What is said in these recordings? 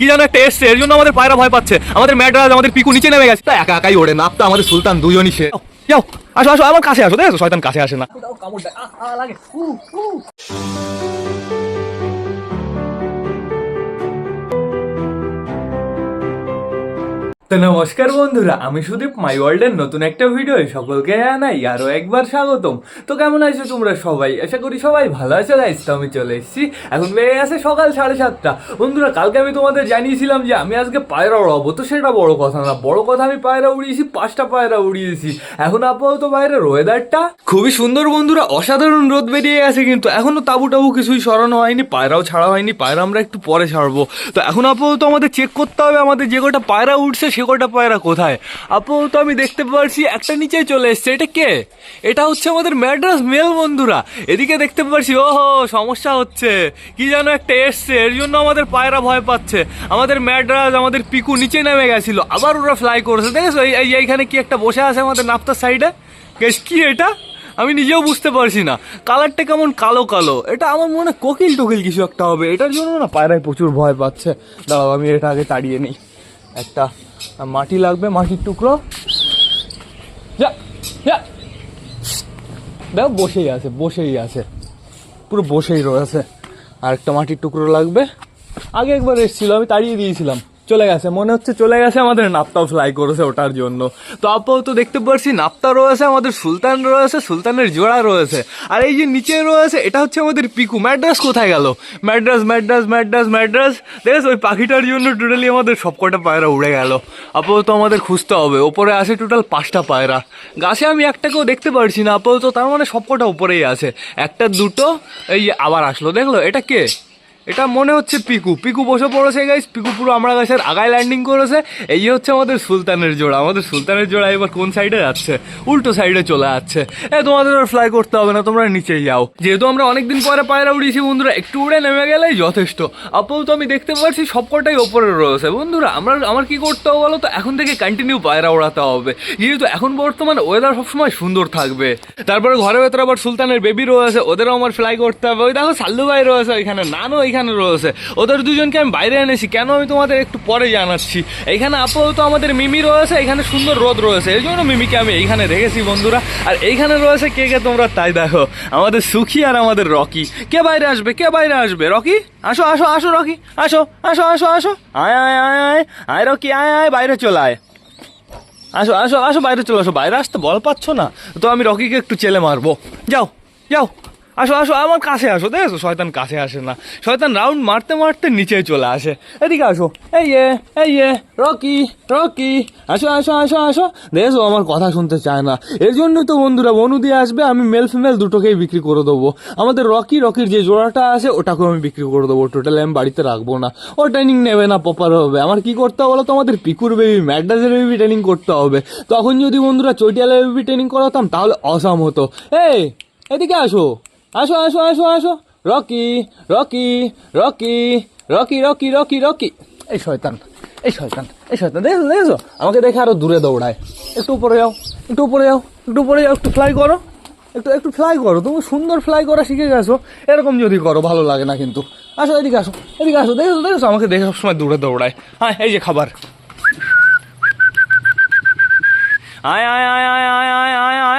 কি জানো একটা এসছে এর জন্য আমাদের পায়রা ভয় পাচ্ছে। আমাদের ম্যাডরাজ আমাদের পিকু নিচে নেমে গেছে। তা একা একাই ওড়ে নাপতা আমাদের সুলতান দুজনই সে। যাও আসো আসো আমার কাছে আসো দেখো শয়তান কাছে আসে না। তো নমস্কার বন্ধুরা, আমি সুদীপ মাই ওয়ার্ল্ডের নতুন একটা ভিডিও সকলকে জানাই আরও একবার স্বাগতম। তো কেমন আছো তোমরা সবাই? আশা করি সবাই ভালো আছো গাইস তো আমি চলে এসেছি। এখন বেড়ে গেছে সকাল সাড়ে সাতটা। বন্ধুরা, কালকে আমি তোমাদের জানিয়েছিলাম যে আমি আজকে পায়রা উড়াবো। তো সেটা বড় কথা না। বড় কথা, আমি পায়রা উড়িয়েছি, পাঁচটা পায়রা উড়িয়েছি। এখন আপাতত বাইরের ওয়েদারটা খুবই সুন্দর বন্ধুরা। অসাধারণ রোদ বেরিয়ে গেছে কিন্তু এখনও তাবু টাবু কিছুই সরানো হয়নি, পায়রাও ছাড়া হয়নি। পায়রা আমরা একটু পরে ছাড়বো। তো এখন আপাতত আমাদের চেক করতে হবে, আমাদের যে কটা পায়রা উঠছে সে কটা পায়রা কোথায়? আপাতত আমি দেখতে পারছি একটা নিচে চলে এসছে। এটা কে? এটা হচ্ছে আমাদের ম্যাড্রাস মেল বন্ধুরা এদিকে দেখতে পারছি, ওহো, সমস্যা হচ্ছে। কি যেন একটা এসছে, এর জন্য আমাদের পায়রা ভয় পাচ্ছে। আমাদের ম্যাড্রাস, আমাদের পিকু নিচে নেমে গেছিল। আবার ওরা ফ্লাই করেছে। দেখেছ, এই, এই- এইখানে কি একটা বসে আছে আমাদের নাপ্তার সাইডে গেস কি এটা? আমি নিজেও বুঝতে পারছি না। কালারটা কেমন কালো কালো। এটা আমার মনে কোকিল টোকিল কিছু একটা হবে। এটার জন্য না পায়রায় প্রচুর ভয় পাচ্ছে। দাঁড়াও, আমি এটা আগে তাড়িয়ে নিই। একটা মাটি লাগবে, মাটির টুকরো। যা যা। দেখো, বসেই আছে বসেই আছে। পুরো বসেই রয়েছে। আর একটা মাটির টুকরো লাগবে। আগে একবার এসেছিল, আমি তাড়িয়ে দিয়েছিলাম। চলে গেছে। মনে হচ্ছে চলে গেছে আমাদের নাপ্তাও ফ্লাই করেছে ওটার জন্য। তো আপাতত দেখতে পাচ্ছি নাপ্তা রয়েছে, আমাদের সুলতান রয়েছে, সুলতানের জোড়া রয়েছে। আর এই যে নিচে রয়েছে, এটা হচ্ছে আমাদের পিকু। ম্যাড্রাস কোথায় গেল? ম্যাড্রাস ম্যাড্রাস ম্যাড্রাস ম্যাড্রাস। দেখেছ, ওই পাখিটার জন্য টোটালি আমাদের সবকটা পায়রা উড়ে গেল। আপাতত আমাদের খুঁজতে হবে। ওপরে আছে টোটাল পাঁচটা পায়রা। গাছে আমি একটাকেও দেখতে পারছি না, আপাতত তার মানে সবকটা উপরেই আছে। একটা দুটো, এই আবার আসলো। দেখল, এটা কে? এটা মনে হচ্ছে পিকু। পিকু বসে পড়েছে গাইস পিকু পুরো আমরা গাছের আগায় ল্যান্ডিং করেছে। এই হচ্ছে আমাদের সুলতানের জোড়া। আমাদের সুলতানের জোড়া এবার কোন সাইডে যাচ্ছে? উল্টো সাইডে চলে যাচ্ছে। এ, তোমাদের আর ফ্লাই করতে হবে না, তোমরা নিচেই যাও। যেহেতু আমরা অনেকদিন পরে পায়রা উড়িয়েছি, বন্ধুরা, একটু উড়ে নেমে গেলেই যথেষ্ট। আপাতত আমি দেখতে পাচ্ছি সবকটাই ওপরে রয়েছে। বন্ধুরা, আমরা, আমার কি করতে হবে বলো তো? এখন থেকে কন্টিনিউ পায়রা ওড়াতে হবে। যেহেতু এখন বর্তমানে ওয়েদার সবসময় সুন্দর থাকবে। তারপরে ঘরে ভেতরে আবার সুলতানের বেবি রয়েছে, ওদেরও আমার ফ্লাই করতে হবে। ওই দেখো, সাল্লু ভাই রয়েছে ওইখানে। নানও এখানে রয়েছে। ওদের দুজনকে আমি বাইরে এনেছি। কেন আমি তোমাদের একটু পরে জানাচ্ছি? এইখানে আপাতত আমাদের মিমি রয়েছে, এখানে সুন্দর রোদ রয়েছে। এই জন্য মিমিকে আমি এইখানে রেখেছি, বন্ধুরা। আর এইখানে রয়েছে কে কে তোমরা? তাই দেখো, আমাদের সুখী আর আমাদের রকি। কে বাইরে আসবে? কে বাইরে আসবে? রকি? আসো আসো আসো, রকি। আসো আসো আসো আসো। আয় আয় আয় আয়। আয়, রকি, আয় আয়, বাইরে চলে, আয়। আসো আসো আসো, বাইরে চলে, আসো। বাইরে আসতে বল পাচ্ছ না? তো আমি রকিকে একটু চেলে মারবো। যাও যাও। আসো আসো, আমার কাছে আসো দেখো শয়তান কাছে আসে না। শয়তান রাউন্ড মারতে মারতে নিচে চলে আসে। এদিকে আসো। এই এ এই এ, রকি রকি। আসো আসো আসো আসো। দেখো আমার কথা শুনতে চায় না। এর জন্য তো বন্ধুরা বনু দিয়ে আসবে, আমি মেল ফিমেল দুটোকেই বিক্রি করে দেবো। আমাদের রকি, রকির যে জোড়াটা আছে, ওটাকেও আমি বিক্রি করে দেবো। টোটালি আমি বাড়িতে রাখব না। ও ট্রেনিং নেবে না প্রপার হবে। আমার কি করতে হবে বলো তো? আমাদের পিকুর বেবি ম্যাডাসের বেবি ট্রেনিং করতে হবে। তখন যদি বন্ধুরা চৈটিয়ালের বেবি ট্রেনিং করাতাম, তাহলে অসাম হতো। এই, এদিকে আসো। আসো আসো আসো আসো। Rocky Rocky Rocky Rocky Rocky Rocky Rocky. এই শয়তান এই শয়তান এই শয়তান দেখো দেখো আমাকে দেখে আরও দূরে দৌড়ায়। একটু উপরে যাও, একটু উপরে যাও, একটু উপরে যাও, একটু ফ্লাই করো। একটু একটু ফ্লাই করো, তুমি সুন্দর ফ্লাই করা শিখে গেছো। এরকম যদি করো, ভালো লাগে না কিন্তু। আসো, এদিকে আসো এদিকে আসো দেখো দেখেছ? আমাকে দেখে সবসময় দূরে দৌড়ায়। হ্যাঁ এই যে খাবার। আয় আয় আয় আয় আয় আয় আয় আয়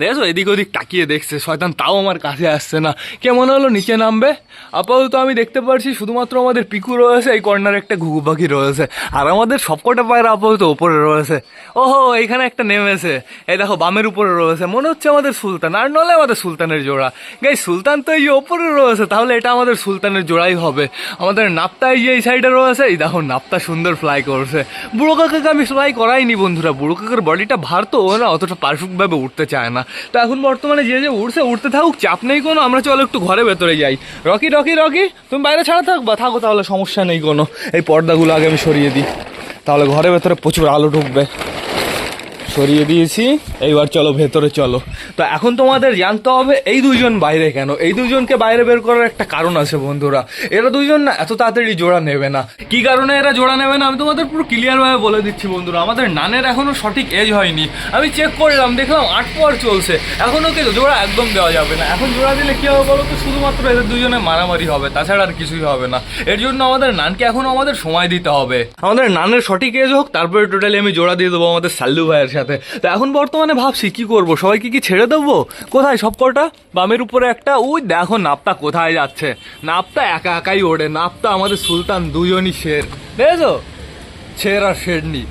দেখছ? এদিক ওদিক তাকিয়ে দেখছে। শয়তান তাও আমার কাছে আসছে না। কে মনে হলো নিচে নামবে? আপাতত আমি দেখতে পারছি শুধুমাত্র আমাদের পিকু রয়েছে, এই কর্নারে একটা ঘুঘু পাখি রয়েছে। আর আমাদের সবকটা পায়রা আপাতত ওপরে রয়েছে। ওহো, এইখানে একটা নেমেছে। এই দেখো, বামের উপরে রয়েছে। মনে হচ্ছে আমাদের সুলতান, আর নলে আমাদের সুলতানের জোড়া। গাই, সুলতান তো এই ওপরে রয়েছে, তাহলে এটা আমাদের সুলতানের জোড়াই হবে। আমাদের নাপ্তা এই এই সাইডে রয়েছে, এই দেখো, নাপ্তা সুন্দর ফ্লাই করছে। বুড়ো কাকাকে আমি ফ্লাই করাইনি, বন্ধুরা। বুড়ো কাকার বডিটা ভার তো ও না, অতটা পারফেক্টভাবে উঠতে চায় না। তো এখন বর্তমানে যে যে উঠছে উঠতে থাকুক, চাপ নেই কোনো। আমরা চলো একটু ঘরে ভেতরে যাই। রকি রকি রকি, তুমি বাইরে ছাড়া থাকবা। থাকো তাহলে সমস্যা নেই কোনো। এই পর্দাগুলো আগে আমি সরিয়ে দিই। তাহলে ঘরে ভেতরে প্রচুর আলো ঢুকবে। সরিয়ে দিয়েছি। এইবার চলো, ভেতরে চলো। তো এখন তোমাদের জানতে হবে, এই দুজন বাইরে কেন? এই দুজনকে বাইরে বের করার একটা কারণ আছে বন্ধুরা। এরা দুজন না, এত তাড়াতাড়ি জোড়া নেবে না। কি কারণে এরা জোড়া নেবে না? আমি তোমাদের পুরো ক্লিয়ার ভাবে বলে দিচ্ছি বন্ধুরা, আমাদের নানের এখনও সঠিক এজ হয়নি। আমি চেক করলাম, দেখলাম আট পর চলছে। এখনও কি জোড়া একদম দেওয়া যাবে না। এখন জোড়া দিলে কী হবে বলো তো শুধুমাত্র এদের দুজনে মারামারি হবে, তাছাড়া আর কিছুই হবে না। এর জন্য আমাদের নানকে এখনও আমাদের সময় দিতে হবে। আমাদের নানের সঠিক এজ হোক, তারপরে টোটালি আমি জোড়া দিয়ে দেবো আমাদের সাল্লু ভাইয়ের সাথে। তো এখন বর্তমানে ভাবছি কি করব? সবাইকে কি ছেড়ে দেবো? কোথায় সব কটা? বামের উপরে একটা। ওই দেখো নাপটা কোথায় যাচ্ছে? নাপটা একা একাই ওড়ে। নাপটা আমাদের সুলতান দুজনই শের। দেখেছ? শের আর শেরনি।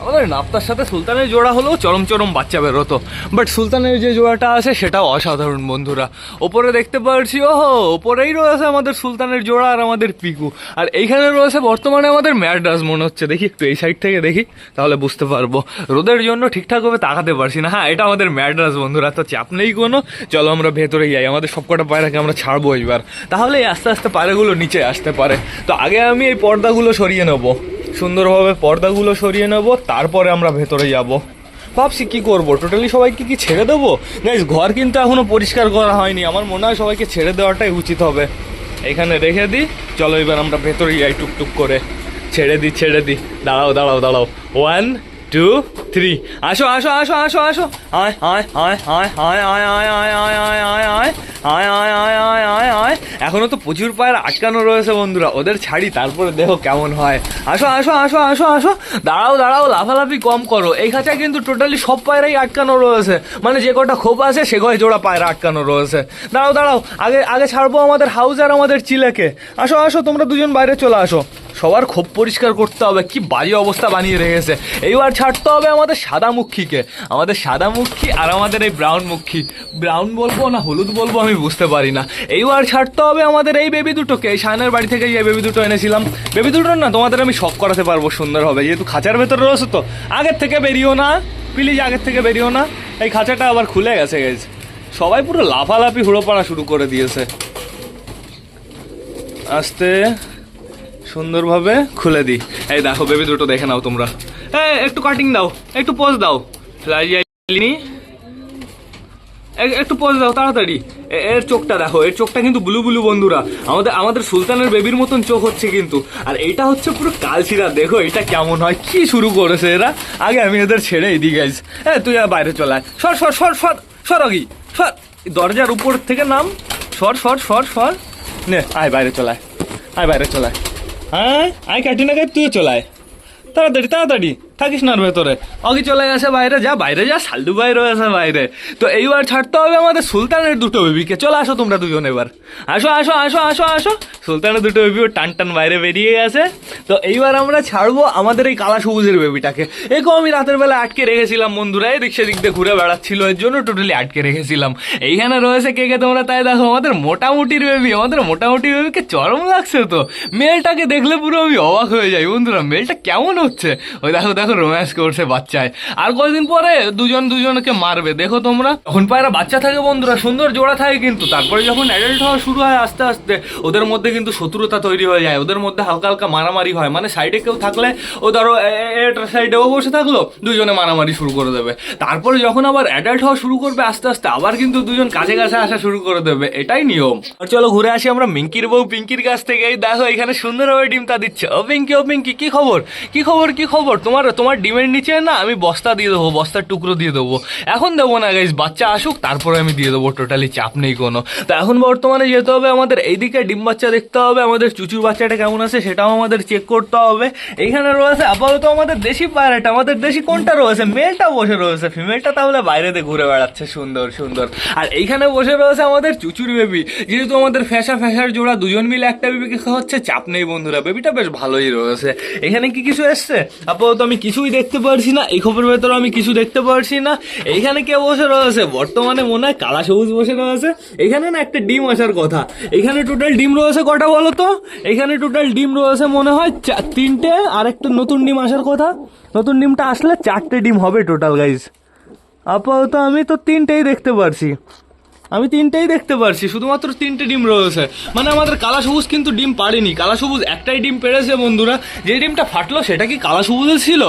আমাদের নাপ্তার সাথে সুলতানের জোড়া হলেও চরম চরম বাচ্চা বেরোতো। বাট সুলতানের যে জোড়াটা আছে, সেটাও অসাধারণ বন্ধুরা। ওপরে দেখতে পাচ্ছি ওহো, ওপরেই রয়েছে আমাদের সুলতানের জোড়া আর আমাদের পিকু। আর এইখানে রয়েছে বর্তমানে আমাদের ম্যাড্রাস মনে হচ্ছে। দেখি, একটু এই সাইড থেকে দেখি, তাহলে বুঝতে পারব। রোদের জন্য ঠিকঠাকভাবে তাকাতে পারছি না। হ্যাঁ এটা আমাদের ম্যাড্রাস বন্ধুরা, তো চাপ নেই কোনো। চলো আমরা ভেতরে যাই, আমাদের সবকটা পায়রাকে আমরা ছাড়বো এবার। তাহলে আস্তে আস্তে পায়রাগুলো নিচে আসতে পারে। তো আগে আমি এই পর্দাগুলো সরিয়ে নেব। সুন্দরভাবে পর্দাগুলো সরিয়ে নেব, তারপরে আমরা ভেতরে যাব। ভাবছি কি করব? টোটালি সবাইকে কি ছেড়ে দেবো? গাইজ ঘর কিন্তু এখনও পরিষ্কার করা হয়নি। আমার মনে হয় সবাইকে ছেড়ে দেওয়াটাই উচিত হবে। এখানে রেখে দিই। চলো এবার আমরা ভেতরে যাই টুকটুক করে। ছেড়ে দিই ছেড়ে দিই। দাঁড়াও দাঁড়াও দাঁড়াও। ওয়ান টু থ্রি আসো আসো আসো আসো আসো আয় আয় আয় আয় আয় আয় আয় আয় আয় আয় আয় আয় আয় আয় আয় আয় আয় আয় এখনও তো প্রচুর পায়ের আটকানো রয়েছে বন্ধুরা ওদের ছাড়ি তারপরে দেখো কেমন হয় আসো আসো আসো আসো আসো দাঁড়াও দাঁড়াও লাফালাফি কম করো এই খাঁচায় কিন্তু টোটালি সব পায়রাই আটকানো রয়েছে মানে যে কটা খোপ আছে সে কয় জোড়া পায়রা আটকানো রয়েছে দাঁড়াও দাঁড়াও আগে আগে ছাড়বো আমাদের হাউস আর আমাদের চিলেকে আসো আসো তোমরা দুজন বাইরে চলে আসো সবার ক্ষোভ পরিষ্কার করতে হবে, কি বাজে অবস্থা বানিয়ে রেখেছে। এইবার ছাড়তে হবে আমাদের সাদা মুখীকে, আমাদের সাদা মুখী আর আমাদের এই ব্রাউন মুখী। ব্রাউন বলব না হলুদ বলব আমি বুঝতে পারি না। এইবার ছাড়তে হবে আমাদের এই বেবি দুটোকে, এই শায়নের বাড়ি থেকে যে বেবি দুটো এনেছিলাম। বেবি দুটো না তোমাদের আমি শখ করাতে পারব সুন্দর হবে, যেহেতু খাঁচার ভেতরে রয়েছে তো। আগের থেকে বেরিও না প্লিজ আগের থেকে বেরিয়েও না। এই খাঁচাটা আবার খুলে গেছে গেছে সবাই পুরো লাফালাফি হুড়ো পড়া শুরু করে দিয়েছে। আস্তে। সুন্দরভাবে খুলে দিই। এই দেখো বেবি দুটো দেখে নাও তোমরা। এই, একটু কাটিং দাও, একটু পোজ দাও। একটু পোজ দাও, তাড়াতাড়ি। এর চোখটা দেখো, এর চোখটা কিন্তু ব্লু ব্লু বন্ধুরা। আমাদের আমাদের সুলতানের বেবির মতন চোখ হচ্ছে কিন্তু। আর এইটা হচ্ছে পুরো কালচিরা। দেখো এটা কেমন হয়, কি শুরু করেছে এরা? আগে আমি এদের ছেড়ে এদিকে গাইজ হ্যাঁ তুই আর বাইরে চলায় সর সর সর সর সর আগি সর। দরজার উপর থেকে নাম। সর সর সর সর। নে, আয়, বাইরে চলায় আয়। বাইরে চলায় হ্যাঁ? আয় কাটি না কাটি তুই চলায় তাড়াতাড়ি তাড়াতাড়ি। থাকিস না ভেতরে। অগি চলে গেছে বাইরে, যা বাইরে যা সাল্লু ভাই রয়েছে বাইরে। তো এইবার ছাড়তে হবে আমাদের সুলতানের দুটো বেবিকে। চলে আসো তোমরা দুজন এবার। আসো আসো আসো আসো আসো। সুলতানের দুটো বেবিও টান টান বাইরে বেরিয়ে গেছে। তো এইবার আমরা ছাড়বো আমাদের এই কালা সবুজের বেবিটাকে। একেও আমি রাতের বেলা আটকে রেখেছিলাম বন্ধুরা। এদিক সেদিক দিয়ে ঘুরে বেড়াচ্ছিল, এর জন্য টোটালি আটকে রেখেছিলাম। এইখানে রয়েছে কে কে তোমরা? তাই দেখো, আমাদের মোটামুটির বেবি, আমাদের মোটামুটি বেবিকে চরম লাগছে তো। মেলটাকে দেখলে পুরো আমি অবাক হয়ে যাই বন্ধুরা। মেলটা কেমন হচ্ছে? ওই দেখো দেখো রোম্যান্স করছে বাচ্চায়। আর কয়েকদিন পরে দুজন দুজনকে মারবে, দেখো তোমরা। তখন পায়রা বাচ্চা থাকে বন্ধুরা, সুন্দর জোড়া থাকে কিন্তু, তারপরে যখন অ্যাডাল্ট হওয়া শুরু হয় আস্তে আস্তে, ওদের মধ্যে কিন্তু শত্রুতা তৈরি হয়ে যায়, ওদের মধ্যে হালকা হালকা মারামারি হয়। মানে সাইডে কেউ থাকলে, ও ধরো সাইডেও বসে থাকল, দুজনে মারামারি শুরু করে দেবে। তারপরে যখন আবার অ্যাডাল্ট হওয়া শুরু করবে আস্তে আস্তে, আবার কিন্তু দুজন কাছে কাছে আসা শুরু করে দেবে। এটাই নিয়ম। আর চলো ঘুরে আসি আমরা মিঙ্কির বউ পিঙ্কির কাছ থেকে দেখো, এখানে সুন্দরভাবে ডিমটা দিচ্ছে। ও পিঙ্কি ও পিঙ্কি, কি খবর? কি খবর কি খবর? তোমার তোমার ডিমের নিচে না আমি বস্তা দিয়ে দেবো, বস্তার টুকরো দিয়ে দেবো। এখন দেবো না গাইজ বাচ্চা আসুক, তারপরে আমি দিয়ে দেবো টোটালি চাপ নেই কোনো। তো এখন বর্তমানে যেতে হবে আমাদের এইদিকে, ডিম বাচ্চা দেখতে হবে, আমাদের চুচুর বাচ্চাটা কেমন আছে সেটাও আমাদের চেক করতে হবে। এইখানে রয়েছে আপাতত আমাদের দেশি পায়রাটা আমাদের দেশি কোনটা রয়েছে? মেলটা বসে রয়েছে ফিমেলটা তাহলে বাইরে বাইরেতে ঘুরে বেড়াচ্ছে, সুন্দর সুন্দর। আর এইখানে বসে রয়েছে আমাদের চুচুর বেবি যেহেতু আমাদের ফ্যাসা ফ্যাসার জোড়া দুজন মিলে একটা বেবিকে খাওয়াচ্ছে, চাপ নেই বন্ধুরা বেবিটা বেশ ভালোই রয়েছে। এখানে কি কিছু এসছে? আপাতত আমি কিছুই দেখতে পারছি না, এই খবরের ভেতরে আমি কিছু দেখতে পারছি না। এইখানে কে বসে রয়েছে? বর্তমানে মনে হয় কালা সবুজ বসে রয়েছে। এখানে না একটা ডিম আসার কথা। এখানে টোটাল ডিম রয়েছে কটা বলো তো? এখানে টোটাল ডিম রয়েছে মনে হয় তিনটে, আর একটা নতুন ডিম আসার কথা। নতুন ডিমটা আসলে চারটে ডিম হবে টোটাল গাইজ আপাতত আমি তো তিনটেই দেখতে পারছি। আমি তিনটেই দেখতে পারছি, শুধুমাত্র তিনটে ডিম রয়েছে। মানে আমাদের কালা সবুজ কিন্তু ডিম পারেনি কালা সবুজ একটাই ডিম পেড়েছে বন্ধুরা। যে ডিমটা ফাটলো, সেটা কি কালা সবুজে ছিল?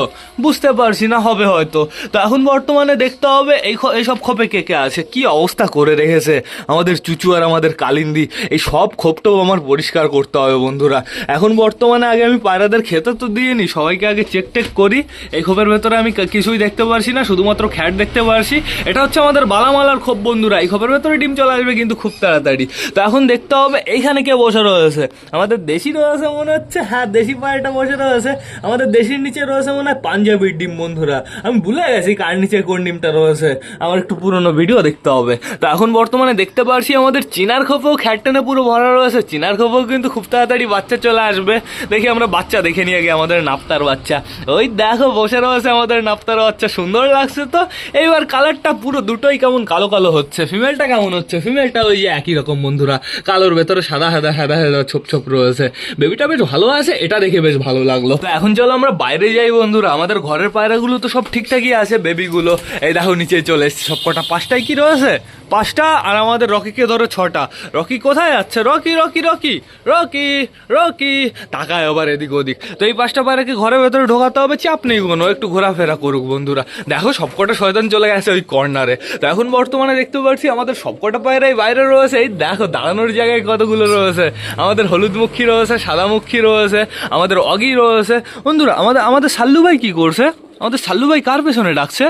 বুঝতে পারছি না হবে হয়তো। তো এখন বর্তমানে দেখতে হবে, এই এইসব খোপে কে কে আছে, কি অবস্থা করে রেখেছে আমাদের চুচু আর আমাদের কালিন্দি। এই সব খোপটাও আমার পরিষ্কার করতে হবে বন্ধুরা। এখন বর্তমানে আগে আমি পায়রাদের খেতে তো দিয়ে নি সবাইকে আগে চেক টেক করি। এই খোপের ভেতরে আমি কিছুই দেখতে পারছি না, শুধুমাত্র খ্যাট দেখতে পারছি। এটা হচ্ছে আমাদের বালামালার খোপ বন্ধুরা। এই খোপের ভেতরে ডিম চলে আসবে কিন্তু খুব তাড়াতাড়ি। তো এখন দেখতে হবে এইখানে কে বসে রয়েছে। আমাদের দেশি রয়েছে মনে হচ্ছে। হ্যাঁ দেশি পায়রাটা বসে রয়েছে। আমাদের দেশির নিচে রয়েছে মনে হয় পাঞ্জাবির ডিম বন্ধুরা। আমি ভুলে গেছি কার নিচে কোন ডিমটা রয়েছে। আমার একটু পুরনো ভিডিও দেখতে হবে। তো এখন বর্তমানে দেখতে পারছি আমাদের চিনার খোপেও খ্যাটটেনে পুরো ভরা রয়েছে। চিনার খোপেও কিন্তু খুব তাড়াতাড়ি বাচ্চা চলে আসবে। দেখি আমরা বাচ্চা দেখে নিয়ে গিয়ে আমাদের নাপ্তার বাচ্চা। ওই দেখো, বসে রয়েছে আমাদের নাপ্তার বাচ্চা। সুন্দর লাগছে তো। এইবার কালারটা পুরো দুটোই কেমন কালো কালো হচ্ছে। ফিমেলটা কেমন হচ্ছে। ফিমেলটা ওই যে একই রকম বন্ধুরা। কালোর ভেতরে সাদা সাদা সাদা সাদা ছোপ ছোপ রয়েছে। বেবিটা বেশ ভালো আছে, এটা দেখে বেশ ভালো লাগল। তো এখন চলো আমরা বাইরে যাই বন্ধুরা। আমাদের ঘরের পায়রাগুলো তো সব ঠিকঠাকই আছে বেবিগুলো এই দেখো, নিচে চলে এসছে সব কটা পাঁচটাই কি রয়েছে? পাঁচটা আর আমাদের রকিকে ধরো ছটা। রকি কোথায় যাচ্ছে? Rocky Rocky Rocky Rocky Rocky. তাকায় আবার এদিক ওদিক। তো এই পাঁচটা পায়রাকে ঘরের ভেতরে ঢোকাতে হবে, চাপ নেই কোনো। একটু ঘোরাফেরা করুক বন্ধুরা। দেখো সবকটা শয়তান চলে গেছে ওই কর্নারে। তো এখন বর্তমানে দেখতে পাচ্ছি আমাদের সবকটা পায়রাই বাইরে রয়েছে। এই দেখো দাঁড়ানোর জায়গায় কতগুলো রয়েছে। আমাদের হলুদ মুখী রয়েছে সাদা মুখী রয়েছে, আমাদের অগি রয়েছে। বন্ধুরা, আমাদের আমাদের সাল্লু ভাই কি করছে? আমাদের সাল্লু ভাই কার পেছনে ডাকছে?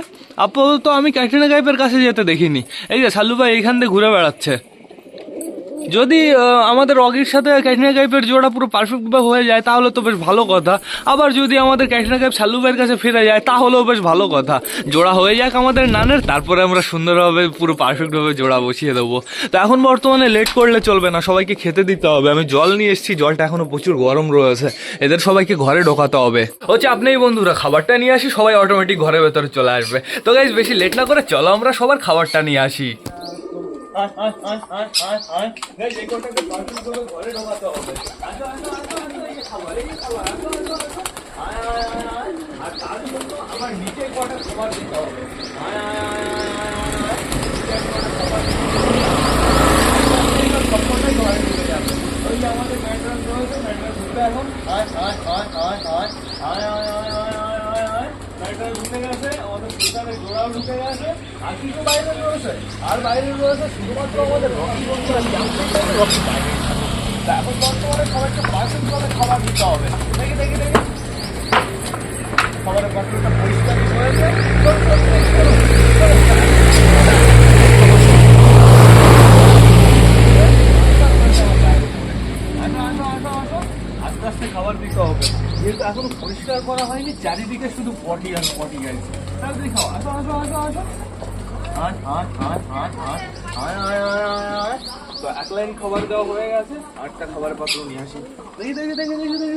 আপাতত আমি ক্যাটরিনা গাইপের কাছে যেতে দেখিনি। এই যে, সাল্লু ভাই এইখান দিয়ে ঘুরে বেড়াচ্ছে। যদি আমাদের অগির সাথে ক্যাটরিনা গাইপের জোড়া পুরো পারফেক্ট হয়ে যায়, তাহলে তো বেশ ভালো কথা। আবার যদি আমাদের ক্যাটরিনা গাইপ সাল্লু ভাইয়ের কাছে ফিরে যায়, তাহলেও বেশ ভালো কথা। জোড়া হয়ে যাক আমাদের নানের, তারপরে আমরা সুন্দরভাবে পুরো পারফেক্টভাবে জোড়া বসিয়ে দেবো। তো এখন বর্তমানে লেট করলে চলবে না, সবাইকে খেতে দিতে হবে। আমি জল নিয়ে এসেছি, জলটা এখনও প্রচুর গরম রয়েছে। এদের সবাইকে ঘরে ঢোকাতে হবে। হচ্ছে আপনি বন্ধুরা, খাবারটা নিয়ে আসি, সবাই অটোমেটিক ঘরের ভেতরে চলে আসবে। তো গাইজ বেশি লেট না করে চলো আমরা সবার খাবারটা নিয়ে আসি। আর বাইরে রয়েছে। শুধুমাত্র আমাদের রকি বন্ধুরা রকি। বাইরে এখন বর্তমানে সবাইকে পার্সেন্ট ভাবে খাবার দিতে হবে। দেখি দেখি দেখি। খাবারের পাত্রটা পরিষ্কার হয়েছে পরিষ্কার করা হয়নি চারিদিকে শুধু পটি আর পটি গেছে এক লাইন খাবার দেওয়া হয়ে গেছে আটটা নিয়ে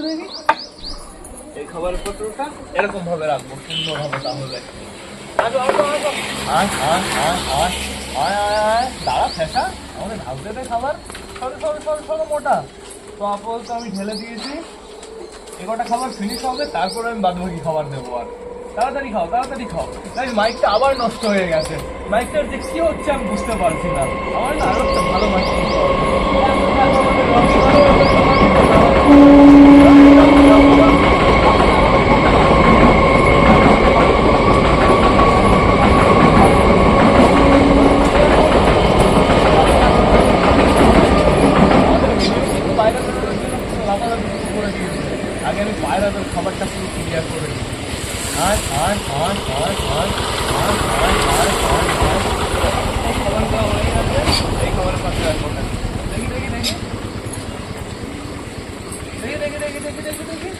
দেখি এই এরকম ভাবে রাখব খাবার সরো সরো সরো সরো মোটা তো আপাতত আমি ঢেলে দিয়েছি এগোটা খাবার ফিনিশ হবে, তারপরে আমি বাদ বাকি খাবার দেবো আর। তাড়াতাড়ি খাও তাড়াতাড়ি খাও। তাই মাইকটা আবার নষ্ট হয়ে গেছে। মাইকটার যে কি হচ্ছে আমি বুঝতে পারছি না। আমার না আরও একটা ভালো মাইক কিনতে হবে। পায়রাদের লাফালাফি শুরু করে দিয়েছে আগে আমি পায়রাদের খাবারটা পুরো ক্লিয়ার করে দিই আয় আয় আয় আয় আয় আয় আয় আয় আয় আয় এই খাবার হয়ে গেছে এই খাবারের পাশে রাখব না দেখি দেখি দেখি। দেখি দেখি দেখি দেখি দেখি দেখি।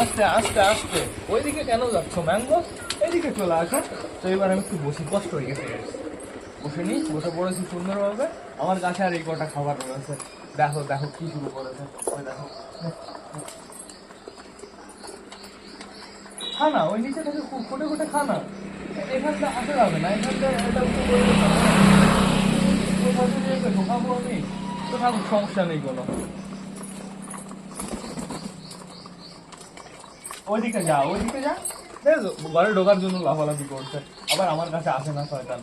আস্তে আস্তে আস্তে। ওইদিকে কেন যাচ্ছ ম্যাঙ্গো? এইদিকে চলে আসো। তো এবার আমি একটু বসি কষ্ট হয়ে গেছে। বসে নি বসে পড়েছি সুন্দরভাবে। আমার কাছে আর এই কটা খাবার রয়েছে। দেখো দেখো কি শুরু করেছে। ওই দেখো। খা না ওই নিচে থেকে ফুটে ফুটে খানা। এখানটা আসা যাবে না, এখানটা ঢোকাবো আমি। তো থাকুক সমস্যা নেই কোনো। ওইদিকে যা ওইদিকে যা ঘরে ঢোকার জন্য লাফালাফি করছে। আবার আমার কাছে আসে না শয়তান।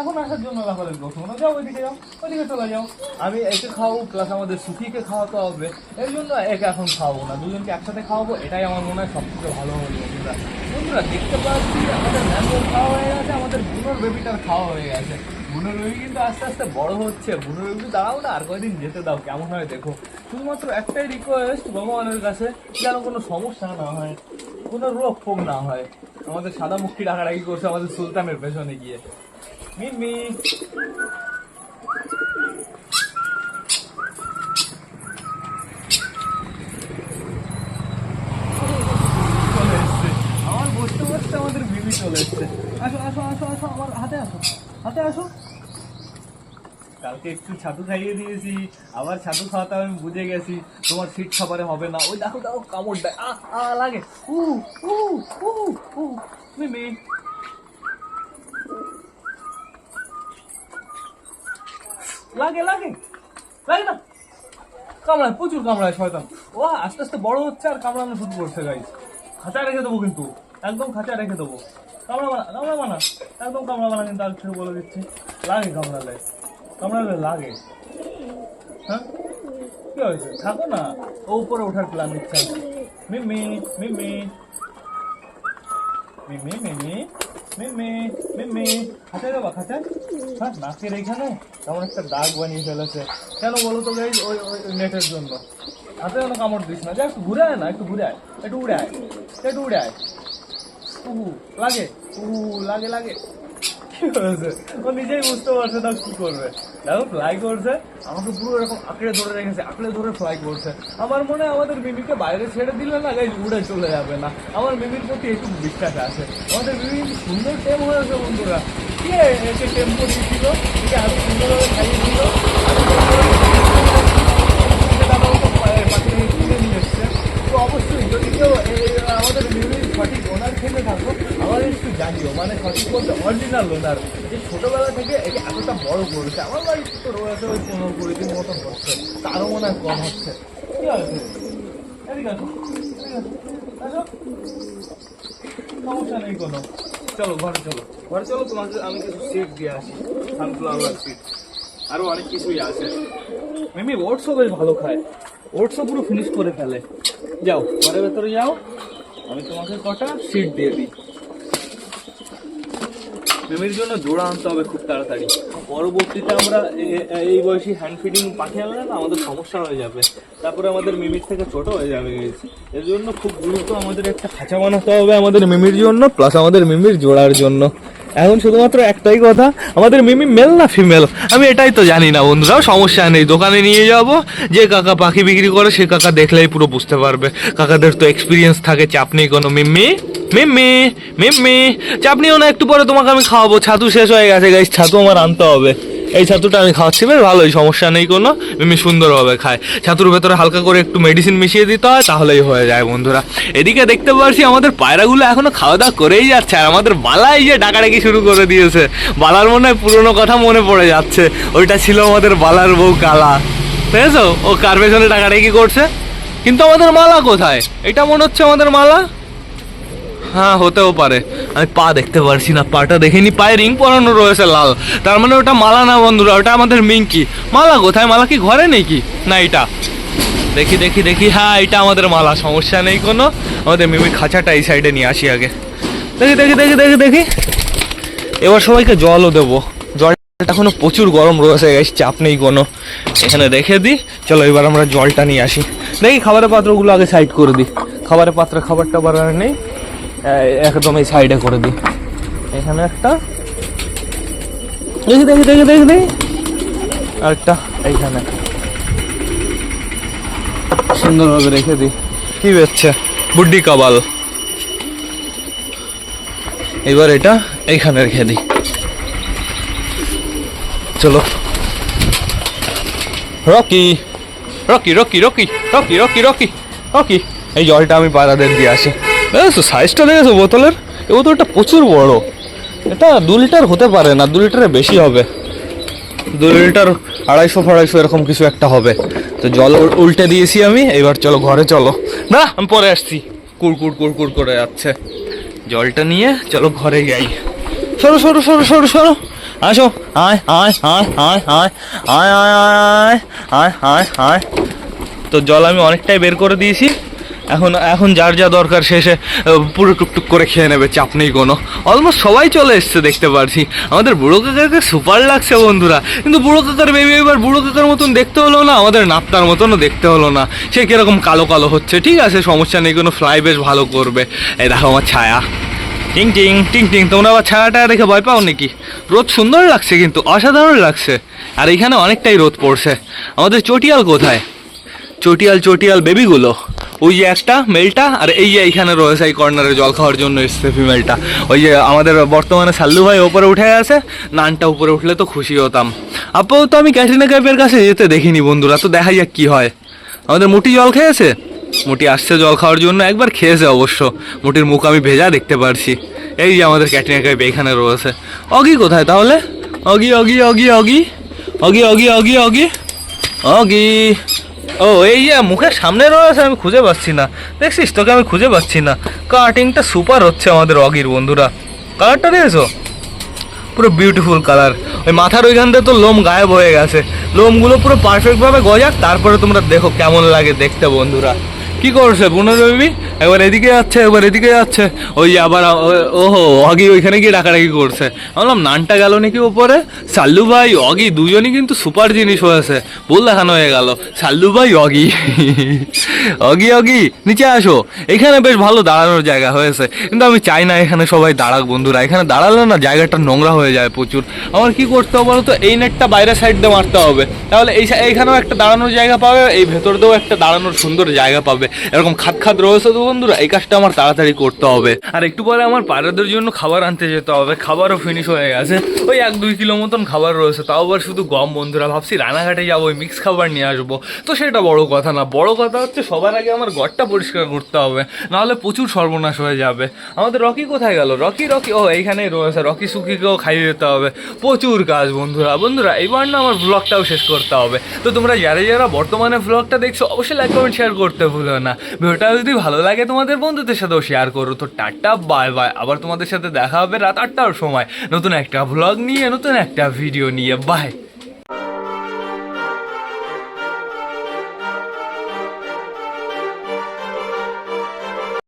এখন আসার জন্য লাফালাফি করছ না যাও ওইদিকে যাও, ওইদিকে চলে যাও। আমি একে খাওয়াবো প্লাস আমাদের সুখীকে খাওয়াতে হবে। এই জন্য একে এখন খাওয়াবো না, দুজনকে একসাথে খাওয়াবো, এটাই আমার মনে হয় সবথেকে ভালো হবে, বন্ধুরা। বন্ধুরা, দেখতে পাচ্ছি আমাদের ম্যাঙ্গোর খাওয়া হয়ে গেছে, আমাদের বুনোর বেবিটার খাওয়া হয়ে গেছে। বুনোর বেবি কিন্তু আস্তে আস্তে বড় হচ্ছে। বুনোর বেবি দাঁড়াও না, আর কয়দিন যেতে দাও, কেমন হয় দেখো। শুধুমাত্র একটাই রিকোয়েস্ট ভগবানের কাছে, যেন কোনো সমস্যা না হয়, কোনো রোগ ফোগ না হয়। আমাদের সাদা মুখী ডাকাডাকি করছে আমাদের সুলতানের পেছনে গিয়ে। এসছে আমার আমাদের চলে আসো আসো আসো আসো, আমার হাতে আসো। হাতে আসো। কালকে একটু ছাতু খাইয়ে দিয়েছি। আবার ছাতু খাওয়াতে আমি বুঝে গেছি তোমার খাবারে হবে না। দেখো কামড় দেয় লাগে। উ উ উ উ লাগে লাগে। লাগে না। কামড়ায়, প্রচুর কামড়ায় শয়তান। ও, আস্তে আস্তে বড় হচ্ছে আর কামড়ানো শুরু করছে গাইস খাঁচায় রেখে দেবো কিন্তু। একদম খাঁচায় রেখে দেবো। কামড়া বানা কামড়া বানা। একদম কামড়া মানা কিন্তু আর কিছু বলে দিচ্ছি। লাগে কামড়ালে। কামড়ালে লাগে। হ্যাঁ? কি হয়েছে? থাকো না। ও উপরে ওঠার প্ল্যান দিচ্ছে মিমি মিমি। মিমি মিমি মিমি মিমি খাঁচায় যাবা খাতে হ্যাঁ নাকের এইখানে তেমন একটা দাগ বানিয়ে ফেলেছে। কেন বলো তো গাইজ ওই ওই নেটের জন্য? হাতে যেন কামড় দিস না। যা, একটু ঘুরে আয় না, একটু ঘুরে আয়। একটু উড়ে আয়। একটু উড়ে আয়। উহু, লাগে। উহু, লাগে লাগে। ও নিজেই বুঝতে পারছে না কি করবে। দেখো ফ্লাই করছে, আমাকে পুরো এরকম আঁকড়ে ধরে রেখেছে, আঁকড়ে ধরে ফ্লাই করছে। আমার মনে হয় আমাদের মিমিকে বাইরে ছেড়ে দিলে না গাইজ উড়ে চলে যাবে না। আমার মিমির প্রতি একটু বিশ্বাস আছে। আমাদের মিমি সুন্দর টেম হয়েছে, বন্ধুরা। কে একে টেম্পো দিয়েছিল একে আরও সুন্দরভাবে খাইয়ে দিল। তো অবশ্যই, যদি কেউ আমাদের মিমির সঠিক ওনার খেতে থাকো জানিও মানে সঠিক বলতে অরিজিনাল ওনার যে ছোটবেলা থেকে একে এতটা বড় করেছে আমার বাড়িতে তো রয়েছে ওই পনেরো কুড়ি দিন মতন হচ্ছে তারও মনে হয় কম হচ্ছে। কি আছে সমস্যা নেই কোনো। চলো ঘরে চলো। ঘরে চলো তোমাকে আমি কিছু সিট দিয়ে আসি সানফ্লাওয়ার সিট আরও অনেক কিছুই আছে। মিমি ওটসও বেশ ভালো খায়। ওটসও পুরো ফিনিশ করে ফেলে। যাও ঘরের ভেতরে যাও। আমি তোমাকে কটা সিট দিয়ে দিই। মিমির জন্য জোড়া আনতে হবে খুব তাড়াতাড়ি। পরবর্তীতে আমরা এই বয়সী হ্যান্ড ফিডিং পাঠিয়ে আনলে না আমাদের সমস্যা হয়ে যাবে। তারপরে আমাদের মেমির থেকে ছোট হয়ে যাবে এর জন্য খুব গুরুত্ব আমাদের একটা খাঁচা বানাতে হবে আমাদের মেমির জন্য প্লাস আমাদের মেমির জোড়ার জন্য। এখন শুধুমাত্র একটাই কথা, আমাদের মিমি মেল না ফিমেল আমি এটাই তো জানি না বন্ধুরাও সমস্যা নেই, দোকানে নিয়ে যাব, যে কাকা পাখি বিক্রি করে সে কাকা দেখলেই পুরো বুঝতে পারবে। কাকাদের তো এক্সপিরিয়েন্স থাকে, চাপ নেই কোনো। মিম্মি মিম্মি মিম্মি চাপ নিও না, একটু পরে তোমাকে আমি খাওয়াবো। ছাতু শেষ হয়ে গেছে গাইস ছাতু আমার আনতে হবে। এই ছাতুটা আমি খাওয়াচ্ছি, বেশ ভালোই, সমস্যা নেই কোনো। এমনি সুন্দরভাবে খায়। ছাতুর ভেতরে হালকা করে একটু মেডিসিন মিশিয়ে দিতে হয়, তাহলেই হয়ে যায় বন্ধুরা। এদিকে দেখতে পাচ্ছি আমাদের পায়রাগুলো এখনও খাওয়া দাওয়া করেই যাচ্ছে, আর আমাদের বালাই যে ডাকাডাকি শুরু করে দিয়েছে। বালার মনে হয় পুরোনো কথা মনে পড়ে যাচ্ছে। ওইটা ছিল আমাদের বালার বউ কালা। বুঝেছ ও কার পেছনে ডাকাডাকি করছে? কিন্তু আমাদের মালা কোথায়? এটা মনে হচ্ছে আমাদের মালা? হ্যাঁ হতেও পারে। আমি পা দেখতে পারছি না, পাটা দেখিনি, পায়ে রিং পরানো রয়েছে লাল। তার মানে ওটা মালা না বন্ধুরা, ওটা আমাদের মিঙ্কি। মালা কোথায়? মালা কি ঘরে নেই কি না, এটা। দেখি দেখি দেখি। হ্যাঁ এটা আমাদের মালা, সমস্যা নেই কোনো। আমাদের মিমির খাঁচাটা এই সাইডে নিয়ে আসি আগে। দেখি দেখি দেখি দেখি দেখি। এবার সবাইকে জলও দেবো। জল এখনও প্রচুর গরম রয়েছে গাইস চাপ নেই কোনো। এখানে রেখে দিই। চলো, এবার আমরা জলটা নিয়ে আসি। দেখি, খাবারের পাত্রগুলো আগে সাইড করে দিই। খাবারের পাত্রে খাবার টাবার নেই। একদম এই সাইডে করে দিই। এখানে একটা। দেখি দেখি দেখি দেখি দেখি। আরেকটা এইখানে। সুন্দরভাবে রেখে দিই। কি বেচছে? বুড্ডি কাবাল। এবার এটা এইখানে রেখে দিই। চলো। Rocky. Rocky Rocky Rocky Rocky Rocky Rocky Rocky এই জলটা আমি পায়রাদের দিয়ে আসি। দেখেছ সাইজটা দেখেছ বোতলের এই বোতলটা প্রচুর বড় এটা দু লিটার হতে পারে না দু লিটারের বেশি হবে দু লিটার আড়াইশো ফাড়াইশো এরকম কিছু একটা হবে তো জল উল্টে দিয়েছি আমি এবার চলো ঘরে চলো না আমি পরে আসছি কুড়কুড় কুড়কুড় করে যাচ্ছে জলটা নিয়ে চলো ঘরে যাই সরো সরো সরো সরো সরো আসো আয় আয় আয় আয় আয় আয় আয় আয় আয় আয় আয় তো জল আমি অনেকটাই বের করে দিয়েছি এখন এখন যার যা দরকার শেষে পুরো টুকটুক করে খেয়ে নেবে, চাপ নেই কোনো। অলমোস্ট সবাই চলে এসছে দেখতে পারছি। আমাদের বুড়ো কাকাকে সুপার লাগছে বন্ধুরা। কিন্তু বুড়ো কাকার বেবি এবার বুড়ো কাকার মতন দেখতে হলো না, আমাদের নাপ্তার মতনও দেখতে হলো না। সে কীরকম কালো কালো হচ্ছে, ঠিক আছে, সমস্যা নেই, কোনো ফ্লাই বেশ ভালো করবে। এই দেখো আমার ছায়া। টিং টিং টিং টিং, তোমরা আবার ছায়া টায়া দেখে ভয় পাও নাকি? রোদ সুন্দর লাগছে কিন্তু, অসাধারণ লাগছে। আর এখানে অনেকটাই রোদ পড়ছে। আমাদের চটিয়াল কোথায়? চটিয়াল চটিয়াল বেবিগুলো ওই যে একটা মেলটা আর এই যে এইখানে রয়েছে এই কর্নারে জল খাওয়ার জন্য এসছে ফিমেলটা ওই যে আমাদের বর্তমানে সাল্লু ভাই ওপরে উঠে আছে, নানটা উপরে উঠলে তো খুশি হতাম। আপাতত আমি ক্যাটরিনা কাইপের কাছে যেতে দেখিনি বন্ধুরা, তো দেখা যাক কি হয়। আমাদের মুটি জল খেয়েছে? মুটি আসছে জল খাওয়ার জন্য, একবার খেয়েছে অবশ্য। মুটির মুখ আমি ভেজা দেখতে পারছি। এই যে আমাদের ক্যাটরিনা কাইপ এখানে রয়েছে। অগি কোথায় তাহলে? অগি অগি অগি অগি। অগি অগি অগি অগি। অগি। ও, এই যে মুখের সামনে রয়েছে, আমি খুঁজে পাচ্ছি না। দেখছিস তোকে আমি খুঁজে পাচ্ছি না। কাটিংটা সুপার হচ্ছে আমাদের অগির বন্ধুরা। কালারটা দিয়েছ? পুরো বিউটিফুল কালার ওই মাথার ওইখান থেকে তো লোম গায়েব হয়ে গেছে। লোমগুলো পুরো পারফেক্টভাবে গজাক, তারপরে তোমরা দেখো কেমন লাগে দেখতে বন্ধুরা। কি করছে পুনরবি একবার এদিকে যাচ্ছে একবার এদিকে যাচ্ছে। ওই আবার ওহো, অগি ওইখানে গিয়ে ডাকাডাকি করছে। বললাম, নানটা গেল নাকি ওপরে? সাল্লু ভাই, অগি দুজনই কিন্তু সুপার জিনিস হয়েছে। ভুল দেখানো হয়ে গেল। সাল্লু ভাই, অগি। অগি অগি, নিচে আসো। এখানে বেশ ভালো দাঁড়ানোর জায়গা হয়েছে। কিন্তু আমি চাই না এখানে সবাই দাঁড়াক, বন্ধুরা। এখানে দাঁড়ালে না জায়গাটা নোংরা হয়ে যায় প্রচুর। আমার কি করতে হবে বলতো? এই নেটটা বাইরের সাইড দিয়ে মারতে হবে। তাহলে এই এইখানেও একটা দাঁড়ানোর জায়গা পাবে, এই ভেতর দিয়েও একটা দাঁড়ানোর সুন্দর জায়গা পাবে। এরকম খাত খাত রয়েছে তো বন্ধুরা, এই কাজটা আমার তাড়াতাড়ি করতে হবে। আর একটু পরে আমার পায়রাদের জন্য খাবার আনতে যেতে হবে। খাবারও ফিনিশ হয়ে গেছে। ওই এক দুই কিলো মতন খাবার রয়েছে। তাও আবার শুধু গম বন্ধুরা, ভাবছি রানাঘাটে যাব, ওই মিক্স খাবার নিয়ে আসব। তো সেটা বড় কথা না। বড় কথা হচ্ছে সবার আগে আমার ঘরটা পরিষ্কার করতে হবে। নাহলে প্রচুর সর্বনাশ হয়ে যাবে। আমাদের রকি কোথায় গেল? রকি রকি, ও, এইখানেই রয়েছে। রকি সুকিকেও খাইয়ে দিতে হবে। প্রচুর কাজ বন্ধুরা। বন্ধুরা, এইবার না আমার ব্লগটাও শেষ করতে হবে। তো তোমরা যারা যারা বর্তমানে ব্লগটা দেখছ, অবশ্যই লাইক কমেন্ট শেয়ার করতে ভুলো না। ভিডিওটা যদি ভালো লাগে তোমাদের বন্ধুদের সাথেও শেয়ার করো। তো টাটা বাই বাই আবার তোমাদের সাথে দেখা হবে রাত আটটার সময়। নতুন একটা ভ্লগ নিয়ে, নতুন একটা ভিডিও নিয়ে। বাই